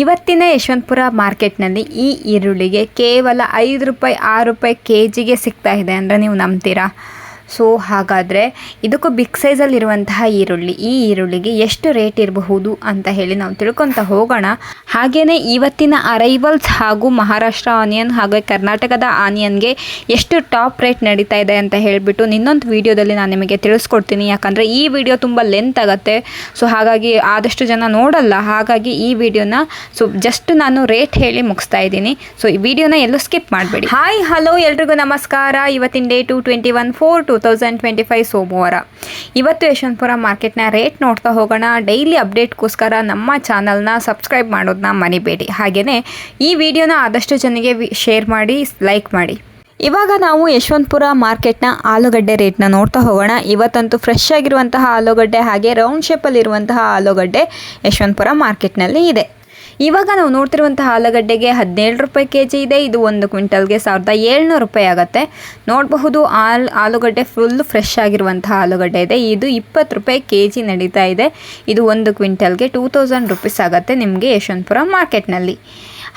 ಇವತ್ತಿನ ಯಶವಂತಪುರ ಮಾರ್ಕೆಟ್ನಲ್ಲಿ ಈ ಈರುಳ್ಳಿಗೆ ಕೇವಲ ಐದು ರೂಪಾಯಿ, ಆರು ರೂಪಾಯಿ ಕೆ ಜಿಗೆ ಸಿಗ್ತಾ ಇದೆ ಅಂದರೆ ನೀವು ನಂಬ್ತೀರಾ? ಸೊ ಹಾಗಾದರೆ ಇದಕ್ಕೂ ಬಿಗ್ ಸೈಜಲ್ಲಿರುವಂತಹ ಈರುಳ್ಳಿ. ಈ ಈರುಳ್ಳಿಗೆ ಎಷ್ಟು ರೇಟ್ ಇರಬಹುದು ಅಂತ ಹೇಳಿ ನಾವು ತಿಳ್ಕೊತ ಹೋಗೋಣ. ಹಾಗೆಯೇ ಇವತ್ತಿನ ಅರೈವಲ್ಸ್ ಹಾಗೂ ಮಹಾರಾಷ್ಟ್ರ ಆನಿಯನ್ ಹಾಗೂ ಕರ್ನಾಟಕದ ಆನಿಯನ್ಗೆ ಎಷ್ಟು ಟಾಪ್ ರೇಟ್ ನಡೀತಾ ಇದೆ ಅಂತ ಹೇಳಿಬಿಟ್ಟು ಇನ್ನೊಂದು ವಿಡಿಯೋದಲ್ಲಿ ನಾನು ನಿಮಗೆ ತಿಳಿಸ್ಕೊಡ್ತೀನಿ. ಯಾಕಂದರೆ ಈ ವಿಡಿಯೋ ತುಂಬ ಲೆಂತ್ ಆಗುತ್ತೆ. ಸೊ ಹಾಗಾಗಿ ಆದಷ್ಟು ಜನ ನೋಡಲ್ಲ. ಹಾಗಾಗಿ ಈ ವಿಡಿಯೋನ ಸೊ ಜಸ್ಟ್ ನಾನು ರೇಟ್ ಹೇಳಿ ಮುಗಿಸ್ತಾ ಇದ್ದೀನಿ. ಸೊ ಈ ವಿಡಿಯೋನ ಎಲ್ಲೂ ಸ್ಕಿಪ್ ಮಾಡಬೇಡಿ. ಹಾಯ್ ಹಲೋ ಎಲ್ರಿಗೂ ನಮಸ್ಕಾರ. ಇವತ್ತಿನ date twenty one four two thousand twenty five ಸೋಮವಾರ. ಇವತ್ತು ಯಶವಂತಪುರ ಮಾರ್ಕೆಟ್ನ ರೇಟ್ ನೋಡ್ತಾ ಹೋಗೋಣ. ಡೈಲಿ ಅಪ್ಡೇಟ್ಗೋಸ್ಕರ ನಮ್ಮ ಚಾನಲ್ನ ಸಬ್ಸ್ಕ್ರೈಬ್ ಮಾಡೋದನ್ನ ಮರಿಬೇಡಿ. ಹಾಗೆಯೇ ಈ ವಿಡಿಯೋನ ಆದಷ್ಟು ಜನರಿಗೆ ಶೇರ್ ಮಾಡಿ, ಲೈಕ್ ಮಾಡಿ. ಇವಾಗ ನಾವು ಯಶವಂತಪುರ ಮಾರ್ಕೆಟ್ನ ಆಲೂಗಡ್ಡೆ ರೇಟ್ನ ನೋಡ್ತಾ ಹೋಗೋಣ. ಇವತ್ತಂತೂ ಫ್ರೆಶ್ ಆಗಿರುವಂತಹ ಆಲೂಗಡ್ಡೆ ಹಾಗೆ ರೌಂಡ್ ಶೇಪಲ್ಲಿರುವಂತಹ ಆಲೂಗಡ್ಡೆ ಯಶವಂತಪುರ ಮಾರ್ಕೆಟ್ನಲ್ಲಿ ಇದೆ. ಇವಾಗ ನಾವು ನೋಡ್ತಿರುವಂತಹ ಆಲೂಗಡ್ಡೆಗೆ ಹದಿನೇಳು ರೂಪಾಯಿ ಕೆ ಜಿ ಇದೆ. ಇದು ಒಂದು ಕ್ವಿಂಟಲ್ಗೆ ಸಾವಿರದ ಏಳ್ನೂರು ರೂಪಾಯಿ ಆಗುತ್ತೆ. ನೋಡಬಹುದು ಆಲ್, ಆಲೂಗಡ್ಡೆ ಫುಲ್ ಫ್ರೆಶ್ ಆಗಿರುವಂತಹ ಆಲೂಗಡ್ಡೆ ಇದೆ. ಇದು ಇಪ್ಪತ್ತು ರೂಪಾಯಿ ಕೆ ಜಿ ನಡೀತಾ ಇದೆ. ಇದು ಒಂದು ಕ್ವಿಂಟಲ್ಗೆ ಟೂ ತೌಸಂಡ್ ರುಪೀಸ್ ಆಗುತ್ತೆ ನಿಮಗೆ ಯಶವಂತಪುರ ಮಾರ್ಕೆಟ್ನಲ್ಲಿ.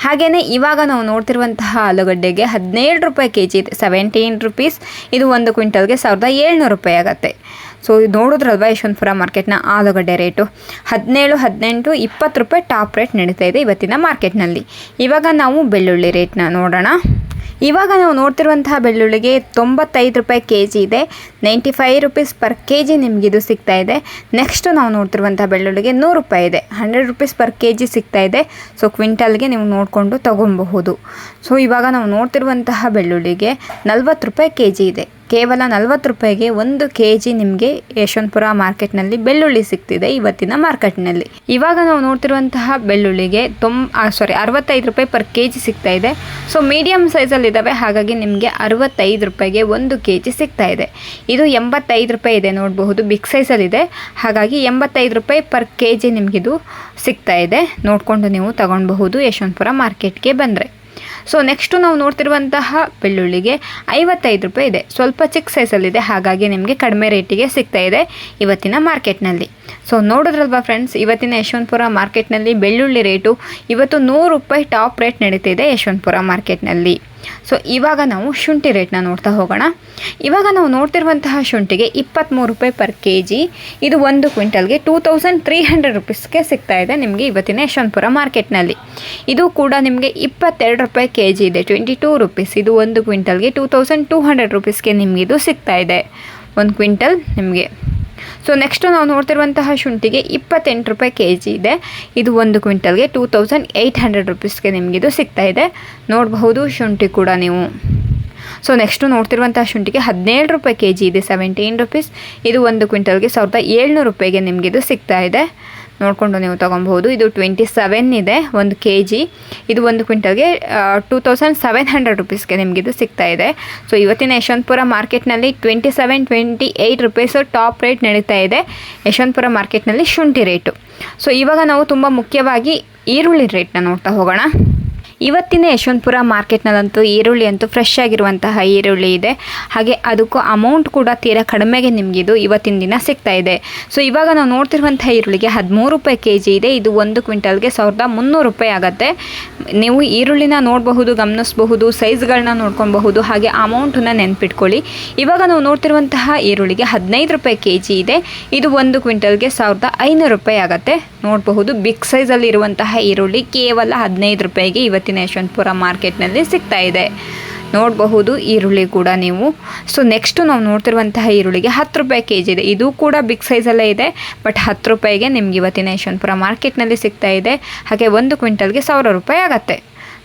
ಹಾಗೆಯೇ ಇವಾಗ ನಾವು ನೋಡ್ತಿರುವಂತಹ ಆಲೂಗಡ್ಡೆಗೆ ಹದಿನೇಳು ರೂಪಾಯಿ ಕೆ ಜಿ ಇದೆ. Seventeen rupees. ಇದು ಒಂದು ಕ್ವಿಂಟಲ್ಗೆ ಸಾವಿರದ ಏಳ್ನೂರು ರೂಪಾಯಿ ಆಗುತ್ತೆ. ಸೊ ಇದು ನೋಡಿದ್ರಲ್ವಾ ಯಶವಂತಪುರ ಮಾರ್ಕೆಟ್ನ ಆಲೂಗಡ್ಡೆ ರೇಟು ಹದಿನೇಳು, ಹದಿನೆಂಟು, ಇಪ್ಪತ್ತು ರೂಪಾಯಿ ಟಾಪ್ ರೇಟ್ ನಡೀತಾ ಇದೆ ಇವತ್ತಿನ ಮಾರ್ಕೆಟ್ನಲ್ಲಿ ಇವಾಗ ನಾವು ಬೆಳ್ಳುಳ್ಳಿ ರೇಟ್ನ ನೋಡೋಣ. ಇವಾಗ ನಾವು ನೋಡ್ತಿರುವಂತಹ ಬೆಳ್ಳುಳ್ಳಿಗೆ ತೊಂಬತ್ತೈದು ರೂಪಾಯಿ ಕೆ ಜಿ ಇದೆ. Ninety five rupees per K G ನಿಮಗಿದು ಸಿಗ್ತಾ ಇದೆ. ನೆಕ್ಸ್ಟ್ ನಾವು ನೋಡ್ತಿರುವಂಥ ಬೆಳ್ಳುಳ್ಳಿಗೆ ನೂರು ರೂಪಾಯಿ ಇದೆ. Hundred rupees per K G ಸಿಗ್ತಾ ಇದೆ. ಸೊ ಕ್ವಿಂಟಲ್ಗೆ ನೀವು ನೋಡಿಕೊಂಡು ತೊಗೊಬಹುದು ಸೊ ಇವಾಗ ನಾವು ನೋಡ್ತಿರುವಂತಹ ಬೆಳ್ಳುಳ್ಳಿಗೆ ನಲ್ವತ್ತು ರೂಪಾಯಿ ಕೆ ಜಿ ಇದೆ. ಕೇವಲ ನಲ್ವತ್ತು ರೂಪಾಯಿಗೆ ಒಂದು ಕೆ ಜಿ ನಿಮಗೆ ಯಶವಂತಪುರ ಮಾರ್ಕೆಟ್ನಲ್ಲಿ ಬೆಳ್ಳುಳ್ಳಿ ಸಿಗ್ತಿದೆ ಇವತ್ತಿನ ಮಾರ್ಕೆಟ್ನಲ್ಲಿ. ಇವಾಗ ನಾವು ನೋಡ್ತಿರುವಂತಹ ಬೆಳ್ಳುಳ್ಳಿಗೆ ತೊಂಬ ಸಾರಿ ಅರವತ್ತೈದು ರೂಪಾಯಿ ಪರ್ ಕೆ ಜಿ ಸಿಗ್ತಾ ಇದೆ. ಸೊ ಮೀಡಿಯಮ್ ಸೈಜಲ್ಲಿ ಇದ್ದಾವೆ ಹಾಗಾಗಿ ನಿಮಗೆ ಅರವತ್ತೈದು ರೂಪಾಯಿಗೆ ಒಂದು ಕೆ ಜಿ ಸಿಗ್ತಾ ಇದೆ. ಇದು ಎಂಬತ್ತೈದು ರೂಪಾಯಿ ಇದೆ ನೋಡಬಹುದು. ಬಿಗ್ ಸೈಜಲ್ಲಿದೆ ಹಾಗಾಗಿ ಎಂಬತ್ತೈದು ರೂಪಾಯಿ ಪರ್ ಕೆ ಜಿ ನಿಮಗಿದು ಸಿಗ್ತಾ ಇದೆ. ನೋಡಿಕೊಂಡು ನೀವು ತಗೊಳ್ಬಹುದು ಯಶವಂತಪುರ ಮಾರ್ಕೆಟ್ಗೆ ಬಂದರೆ. ಸೊ ನೆಕ್ಸ್ಟು ನಾವು ನೋಡ್ತಿರುವಂತಹ ಬೆಳ್ಳುಳ್ಳಿಗೆ ಐವತ್ತೈದು ರೂಪಾಯಿ ಇದೆ. ಸ್ವಲ್ಪ ಚಿಕ್ಕ ಸೈಜಲ್ಲಿದೆ ಹಾಗಾಗಿ ನಿಮಗೆ ಕಡಿಮೆ ರೇಟಿಗೆ ಸಿಗ್ತಾ ಇದೆ ಇವತ್ತಿನ ಮಾರ್ಕೆಟ್ನಲ್ಲಿ ಸೊ ನೋಡಿದ್ರಲ್ವಾ ಫ್ರೆಂಡ್ಸ್ ಇವತ್ತಿನ ಯಶವಂತಪುರ ಮಾರ್ಕೆಟ್ನಲ್ಲಿ ಬೆಳ್ಳುಳ್ಳಿ ರೇಟು ಇವತ್ತು ನೂರು ರೂಪಾಯಿ ಟಾಪ್ ರೇಟ್ ನಡೀತಿದೆ ಯಶವಂತಪುರ ಮಾರ್ಕೆಟ್ನಲ್ಲಿ. ಸೊ ಇವಾಗ ನಾವು ಶುಂಠಿ ರೇಟ್ನ ನೋಡ್ತಾ ಹೋಗೋಣ. ಇವಾಗ ನಾವು ನೋಡ್ತಿರುವಂತಹ ಶುಂಠಿಗೆ ಇಪ್ಪತ್ತ್ಮೂರು ರೂಪಾಯಿ ಪರ್ ಕೆ ಜಿ ಇದು ಒಂದು ಕ್ವಿಂಟಲ್ಗೆ ಟೂ ತೌಸಂಡ್ ತ್ರೀ ಹಂಡ್ರೆಡ್ ರುಪೀಸ್ಗೆ ಸಿಗ್ತಾ ಇದೆ ನಿಮಗೆ ಇವತ್ತಿನ ಯಶವಂತಪುರ ಮಾರ್ಕೆಟ್ನಲ್ಲಿ. ಇದು ಕೂಡ ನಿಮಗೆ ಇಪ್ಪತ್ತೆರಡು ರೂಪಾಯಿ ಕೆ ಜಿ ಇದೆ ಟ್ವೆಂಟಿ ಟೂ ರುಪೀಸ್, ಇದು ಒಂದು ಕ್ವಿಂಟಲ್ಗೆ ಟೂ ತೌಸಂಡ್ ಟೂ ಹಂಡ್ರೆಡ್ ರುಪೀಸ್ಗೆ ನಿಮಗೆ ಇದು ಸಿಗ್ತಾ ಇದೆ. ಒಂದು ಕ್ವಿಂಟಲ್ ನಿಮಗೆ ಸೊ ನೆಕ್ಸ್ಟು ನಾವು ನೋಡ್ತಿರುವಂತಹ ಶುಂಠಿಗೆ ಇಪ್ಪತ್ತೆಂಟು ರೂಪಾಯಿ ಕೆ ಜಿ ಇದೆ. ಇದು ಒಂದು ಕ್ವಿಂಟಲ್ಗೆ ಟೂ ತೌಸಂಡ್ ಏಯ್ಟ್ ಹಂಡ್ರೆಡ್ ರುಪೀಸ್ಗೆ ನಿಮಗಿದು ಸಿಗ್ತಾ ಇದೆ. ನೋಡಬಹುದು ಶುಂಠಿ ಕೂಡ ನೀವು. ಸೊ ನೆಕ್ಸ್ಟು ನೋಡ್ತಿರುವಂಥ ಶುಂಠಿಗೆ ಹದಿನೇಳು ರೂಪಾಯಿ ಕೆ ಜಿ ಇದೆ ಸೆವೆಂಟೀನ್ ರುಪೀಸ್ ಇದು ಒಂದು ಕ್ವಿಂಟಲ್ಗೆ ಸಾವಿರದ ಏಳ್ನೂರು ರೂಪಾಯಿಗೆ ನಿಮಗಿದು ಸಿಗ್ತಾ ಇದೆ. ನೋಡಿಕೊಂಡು ನೀವು ತೊಗೊಬಹುದು ಇದು ಟ್ವೆಂಟಿ ಸೆವೆನ್ ಇದೆ, ಒಂದು ಕೆ ಜಿ ಇದು ಒಂದು ಕ್ವಿಂಟಲ್ಗೆ ಟೂ ತೌಸಂಡ್ ಸೆವೆನ್ ಹಂಡ್ರೆಡ್ ರುಪೀಸ್ಗೆ ನಿಮಗಿದು ಸಿಗ್ತಾ ಇದೆ. ಸೊ ಇವತ್ತಿನ ಯಶವಂತಪುರ ಮಾರ್ಕೆಟ್ನಲ್ಲಿ twenty seven twenty eight rupees top rate ನಡೀತಾ ಇದೆ. ಯಶವಂತಪುರ ಮಾರ್ಕೆಟ್ನಲ್ಲಿ ಶುಂಠಿ ರೇಟು. ಸೊ ಇವಾಗ ನಾವು ತುಂಬ ಮುಖ್ಯವಾಗಿ ಈರುಳ್ಳಿ ರೇಟ್ನ ನೋಡ್ತಾ ಹೋಗೋಣ. ಇವತ್ತಿನ ಯಶವಂತಪುರ ಮಾರ್ಕೆಟ್ನಲ್ಲಂತೂ ಈರುಳ್ಳಿ ಅಂತೂ ಫ್ರೆಶ್ ಆಗಿರುವಂತಹ ಈರುಳ್ಳಿ ಇದೆ. ಹಾಗೆ ಅದಕ್ಕೂ ಅಮೌಂಟ್ ಕೂಡ ತೀರಾ ಕಡಿಮೆಗೆ ನಿಮಗಿದು ಇವತ್ತಿನ ದಿನ ಸಿಗ್ತಾ ಇದೆ. ಸೊ ಇವಾಗ ನಾವು ನೋಡ್ತಿರುವಂತಹ ಈರುಳ್ಳಿಗೆ ಹದಿಮೂರು ರೂಪಾಯಿ ಕೆ ಜಿ ಇದೆ. ಇದು ಒಂದು ಕ್ವಿಂಟಲ್ಗೆ ಸಾವಿರದ ಮುನ್ನೂರು ರೂಪಾಯಿ ಆಗುತ್ತೆ. ನೀವು ಈರುಳ್ಳಿನ ನೋಡಬಹುದು, ಗಮನಿಸಬಹುದು ಸೈಜ್ಗಳನ್ನ ನೋಡ್ಕೊಬಹುದು, ಹಾಗೆ ಅಮೌಂಟನ್ನು ನೆನ್ಪಿಟ್ಕೊಳ್ಳಿ. ಇವಾಗ ನಾವು ನೋಡ್ತಿರುವಂತಹ ಈರುಳ್ಳಿಗೆ ಹದಿನೈದು ರೂಪಾಯಿ ಕೆ ಜಿ ಇದೆ. ಇದು ಒಂದು ಕ್ವಿಂಟಲ್ಗೆ ಸಾವಿರದ ಐನೂರು ರೂಪಾಯಿ ಆಗುತ್ತೆ. ನೋಡಬಹುದು, ಬಿಗ್ ಸೈಜಲ್ಲಿ ಇರುವಂತಹ ಈರುಳ್ಳಿ ಕೇವಲ ಹದಿನೈದು ರೂಪಾಯಿಗೆ ಇವತ್ತಿನ ಯಶವಂತಪುರ ಮಾರ್ಕೆಟ್ನಲ್ಲಿ ಸಿಗ್ತಾ ಇದೆ. ನೋಡಬಹುದು, ಈರುಳ್ಳಿ ಕೂಡ ನೀವು. ಸೊ ನೆಕ್ಸ್ಟು ನಾವು ನೋಡ್ತಿರುವಂತಹ ಈರುಳ್ಳಿಗೆ ಹತ್ತು ರೂಪಾಯಿ ಕೆ ಜಿ ಇದೆ. ಇದು ಕೂಡ ಬಿಗ್ ಸೈಜಲ್ಲೇ ಇದೆ ಬಟ್ ಹತ್ತು ರೂಪಾಯಿಗೆ ನಿಮ್ಗೆ ಇವತ್ತಿನ ಯಶವಂತಪುರ ಮಾರ್ಕೆಟ್ನಲ್ಲಿ ಸಿಗ್ತಾ ಇದೆ. ಹಾಗೆ ಒಂದು ಕ್ವಿಂಟಲ್ಗೆ ಸಾವಿರ ರೂಪಾಯಿ ಆಗುತ್ತೆ.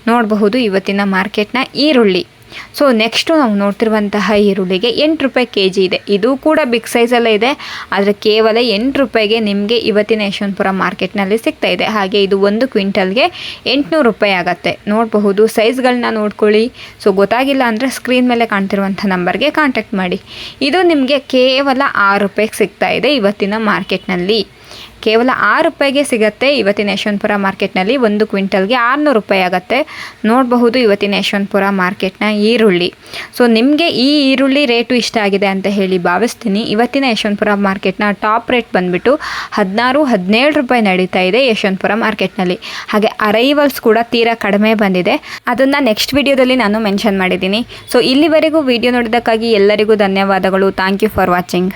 ನೋಡಬಹುದು ಇವತ್ತಿನ ಮಾರ್ಕೆಟ್ನ ಈರುಳ್ಳಿ. ಸೊ ನೆಕ್ಸ್ಟು ನಾವು ನೋಡ್ತಿರುವಂತಹ ಈರುಳ್ಳಿಗೆ ಎಂಟು ರೂಪಾಯಿ ಕೆ ಜಿ ಇದೆ. ಇದು ಕೂಡ ಬಿಗ್ ಸೈಜಲ್ಲೇ ಇದೆ. ಆದರೆ ಕೇವಲ ಎಂಟು ರೂಪಾಯಿಗೆ ನಿಮಗೆ ಇವತ್ತಿನ ಯಶವಂತಪುರ ಮಾರ್ಕೆಟ್ನಲ್ಲಿ ಸಿಗ್ತಾ ಇದೆ. ಹಾಗೆ ಇದು ಒಂದು ಕ್ವಿಂಟಲ್ಗೆ ಎಂಟುನೂರು ರೂಪಾಯಿ ಆಗುತ್ತೆ. ನೋಡಬಹುದು ಸೈಜ್ಗಳನ್ನ ನೋಡ್ಕೊಳ್ಳಿ. ಸೊ ಗೊತ್ತಾಗಿಲ್ಲ ಅಂದರೆ ಸ್ಕ್ರೀನ್ ಮೇಲೆ ಕಾಣ್ತಿರುವಂಥ ನಂಬರ್ಗೆ ಕಾಂಟ್ಯಾಕ್ಟ್ ಮಾಡಿ. ಇದು ನಿಮಗೆ ಕೇವಲ ಆರು ರೂಪಾಯಿಗೆ ಸಿಗ್ತಾ ಇದೆ ಇವತ್ತಿನ ಮಾರ್ಕೆಟ್ನಲ್ಲಿ ಕೇವಲ ಆರು ರೂಪಾಯಿಗೆ ಸಿಗುತ್ತೆ ಇವತ್ತಿನ ಯಶವಂತಪುರ ಮಾರ್ಕೆಟ್ನಲ್ಲಿ ಒಂದು ಕ್ವಿಂಟಲ್ಗೆ ಆರುನೂರು ರೂಪಾಯಿ ಆಗುತ್ತೆ. ನೋಡಬಹುದು ಇವತ್ತಿನ ಯಶವಂತಪುರ ಮಾರ್ಕೆಟ್ನ ಈರುಳ್ಳಿ. ಸೊ, ನಿಮಗೆ ಈ ಈರುಳ್ಳಿ ರೇಟು ಇಷ್ಟ ಆಗಿದೆ ಅಂತ ಹೇಳಿ ಭಾವಿಸ್ತೀನಿ. ಇವತ್ತಿನ ಯಶವಂತಪುರ ಮಾರ್ಕೆಟ್ನ ಟಾಪ್ ರೇಟ್ ಬಂದುಬಿಟ್ಟು ಹದಿನಾರು, ಹದಿನೇಳು ರೂಪಾಯಿ ನಡೀತಾ ಇದೆ ಯಶವಂತಪುರ ಮಾರ್ಕೆಟ್ನಲ್ಲಿ. ಹಾಗೆ ಅರೈವಲ್ಸ್ ಕೂಡ ತೀರಾ ಕಡಿಮೆ ಬಂದಿದೆ. ಅದನ್ನು ನೆಕ್ಸ್ಟ್ ವಿಡಿಯೋದಲ್ಲಿ ನಾನು ಮೆನ್ಷನ್ ಮಾಡಿದ್ದೀನಿ. ಸೊ, ಇಲ್ಲಿವರೆಗೂ ವಿಡಿಯೋ ನೋಡಿದ್ದಕ್ಕಾಗಿ ಎಲ್ಲರಿಗೂ ಧನ್ಯವಾದಗಳು. Thank you for watching